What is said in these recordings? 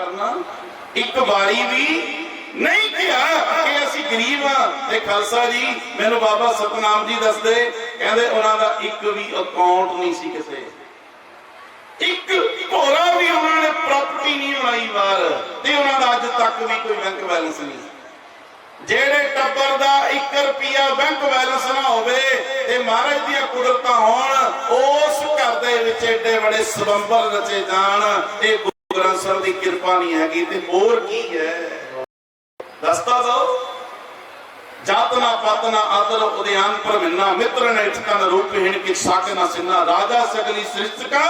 ਕਰਨਾ, ਇੱਕ ਵਾਰੀ ਵੀ ਨਹੀਂ ਕਿਹਾ ਕਿ ਅਸੀਂ ਗਰੀਬ ਆ ਤੇ ਖਾਲਸਾ ਜੀ, ਮੈਨੂੰ ਬਾਬਾ ਸਤਨਾਮ ਜੀ ਦੱਸਦੇ, ਕਹਿੰਦੇ ਉਹਨਾਂ ਦਾ ਇੱਕ ਵੀ ਅਕਾਊਂਟ ਨਹੀਂ ਸੀ ਕਿਸੇ। ਇੱਕ ਭੋਰਾ ਵੀ ਉਹਨਾਂ ਨੇ ਪ੍ਰਾਪਰਟੀ ਨਹੀਂ ਬਣਾਈ ਬਾਹਰ, ਤੇ ਉਹਨਾਂ ਦਾ ਅੱਜ ਤੱਕ ਵੀ ਕੋਈ ਬੈਂਕ ਬੈਲੈਂਸ ਨਹੀਂ। ਜਿਹੜੇ ਟੱਬਰ ਦਾ 1 ਰੁਪਿਆ ਬੈਂਕ ਬੈਲੈਂਸ ਨਾ ਹੋਵੇ, ਤੇ ਮਹਾਰਾਜ ਦੀਆਂ ਕੁਦਰਤਾਂ ਹੋਣ, ਉਸ ਘਰ ਦੇ ਵਿੱਚ ਏਡੇ ਬੜੇ ਸਬੰਬਰ ਰਚੇ ਜਾਣ ਇਹ ਗੁਰੂ ਗ੍ਰੰਥ ਸਾਹਿਬ ਦੀ ਕਿਰਪਾ ਨਹੀਂ ਹੈਗੀ ਤੇ ਹੋਰ ਕੀ ਹੈ? ਦਸਤਾ ਦੋ ਜਾਤਨਾ ਪਾਤਨਾ ਆਦਰ ਉਦਿਆਨ ਪਰਮਿੰਨਾ ਮਿੱਤਰ ਨੇ ਇਤਕਨ ਰੂਪਹੀਣ ਕਿ ਸਾਕਨਾ ਸਿੰਨਾ ਰਾਜਾ ਸਗਲੀ ਸ੍ਰਿਸ਼ਟਕਾ,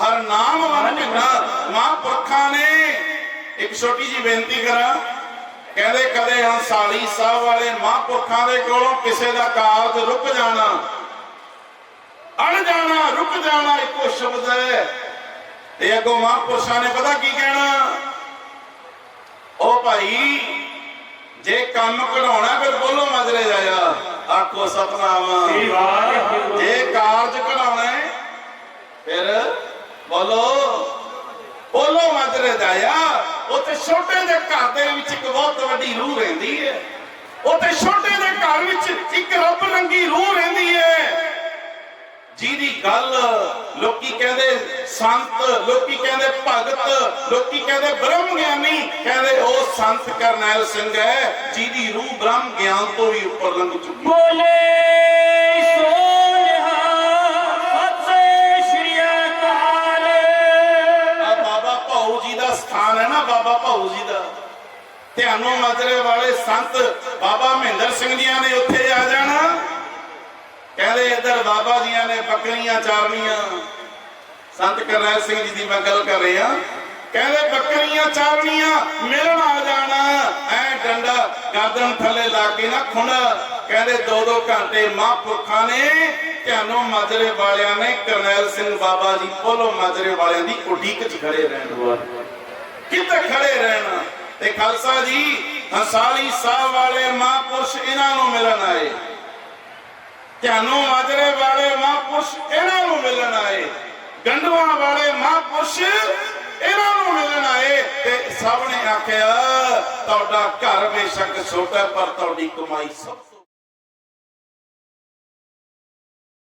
ਹਰ ਨਾਮ ਵਨ ਭਿੰਨਾ ਮਹਾਂਪੁਰਖਾਂ ਨੇ। ਇੱਕ ਛੋਟੀ ਜੀ ਬੇਨਤੀ ਕਰਾਂ, ਕਹਿੰਦੇ ਕਦੇ ਹੰਸਾਲੀ ਸਾਹਿਬ ਵਾਲੇ ਮਹਾਂਪੁਰਖਾਂ ਦੇ ਕੋਲੋਂ ਕਿਸੇ ਦਾ ਕਾਰਜ ਰੁਕ ਜਾਣਾ, ਅਣ ਜਾਣਾ, ਰੁਕ ਜਾਣਾ ਇੱਕੋ ਸ਼ਬਦ ਹੈ। ਤੇ ਅੱਗੋਂ ਮਹਾਂਪੁਰਸ਼ਾਂ ਨੇ ਪਤਾ ਕੀ ਕਹਿਣਾ? ਉਹ ਭਾਈ ਜੇ ਕੰਮ ਕਢਾਉਣਾ ਫਿਰ ਬੋਲੋ ਮਜਰੇ ਜਾਇਆ ਆਖੋ ਸਤਨਾਮ। ਜੇ ਕਾਰਜ ਕਢਾਉਣਾ ਫਿਰ ਬੋਲੋ। ਬੋਲੋ ਮਜਰੇ ਜਾਇਆ ਉੱਥੇ ਛੋਟੇ ਜਿਹੇ ਘਰ ਦੇ ਵਿੱਚ ਇੱਕ ਬਹੁਤ ਵੱਡੀ ਰੂਹ ਰਹਿੰਦੀ ਹੈ। ਉੱਥੇ ਛੋਟੇ ਜਿਹੇ ਘਰ ਵਿੱਚ ਇੱਕ ਰੱਬ ਰੰਗੀ ਰੂਹ ਰਹਿੰਦੀ ਹੈ। ਜਿਹਦੀ ਗੱਲ ਲੋਕੀ ਕਹਿੰਦੇ ਸੰਤ ਲੋਕੀ ਕਹਿੰਦੇ ਭਗਤ ਲੋਕੀ ਕਹਿੰਦੇ ਬ੍ਰਹਮ ਗਿਆਨੀ ਕਹਿੰਦੇ ਉਹ ਸੰਤ ਕਰਨੈਲ ਸਿੰਘ ਹੈ ਜਿਹਦੀ ਰੂਹ ਬ੍ਰਹਮ ਗਿਆਨ ਤੋਂ ਵੀ ਉੱਪਰ ਲੰਘ ਚੁੱਕੀ ਬੋਲੇ ਸੋਨਿਹਾ ਸਤਿ ਸ਼੍ਰੀ ਅਕਾਲ। ਆ ਬਾਬਾ ਭਾਊ ਜੀ ਦਾ ਸਥਾਨ ਹੈ ਨਾ ਬਾਬਾ ਭਾਊ ਜੀ ਦਾ। ਧਿਆਨੋਂ ਮਾਜਰੇ ਵਾਲੇ ਸੰਤ ਬਾਬਾ ਮਹਿੰਦਰ ਸਿੰਘ ਜੀਆਂ ਨੇ ਉੱਥੇ ਕਹਿੰਦੇ ਇੱਧਰ ਬਾਬਾ ਜੀਆਂ ਨੇ ਬੱਕਰੀਆਂ ਚਾਰਨੀਆਂ। ਸੰਤ ਕਰਨੈਲ ਸਿੰਘ ਜੀ ਦੀ ਮੈਂ ਗੱਲ ਕਰ ਰਿਹਾ। ਕਹਿੰਦੇ ਬੱਕਰੀਆਂ ਚਾਰਨੀਆਂ, ਮਿਲਣ ਆ ਜਾਣਾ। ਐ ਡੰਡਾ ਗਰਦਨ ਥੱਲੇ ਲਾ ਕੇ ਨਾ ਖੁੰਡਾ। ਕਹਿੰਦੇ ਦੋ ਦੋ ਘੰਟੇ ਮਹਾਂਪੁਰਖਾਂ ਨੇ ਧਿਆਨੋਂ ਮਾਜਰੇ ਵਾਲਿਆਂ ਨੇ ਕਰਨੈਲ ਸਿੰਘ ਬਾਬਾ ਜੀ ਪੋਲੋ ਮਾਜਰੇ ਵਾਲਿਆਂ ਦੀ ਉਡੀਕ 'ਚ ਖੜੇ ਰਹਿਣ ਕਿੱਥੇ ਖੜੇ ਰਹਿਣਾ? ਤੇ ਖਾਲਸਾ ਜੀ, ਹਸਾਲੀ ਸਾਹਿਬ ਵਾਲੇ ਮਹਾਂਪੁਰਸ਼ ਇਹਨਾਂ ਨੂੰ ਮਿਲਣ ਆਏ। ਧਿਆਨੋਂ ਮਾਜਰੇ ਵਾਲੇ ਮਹਾਂਪੁਰਸ਼ ਇਹਨਾਂ ਨੂੰ ਮਿਲਣ ਆਏ। ਗੰਡਵਾ ਵਾਲੇ ਮਹਾਂਪੁਰਸ਼ ਇਹਨਾਂ ਨੂੰ ਮਿਲਣ ਆਏ ਤੇ ਸਭ ਨੇ ਆਖਿਆ, ਤੁਹਾਡਾ ਘਰ ਬੇਸ਼ੱਕ ਛੋਟਾ ਪਰ ਤੁਹਾਡੀ ਕਮਾਈ ਸਭ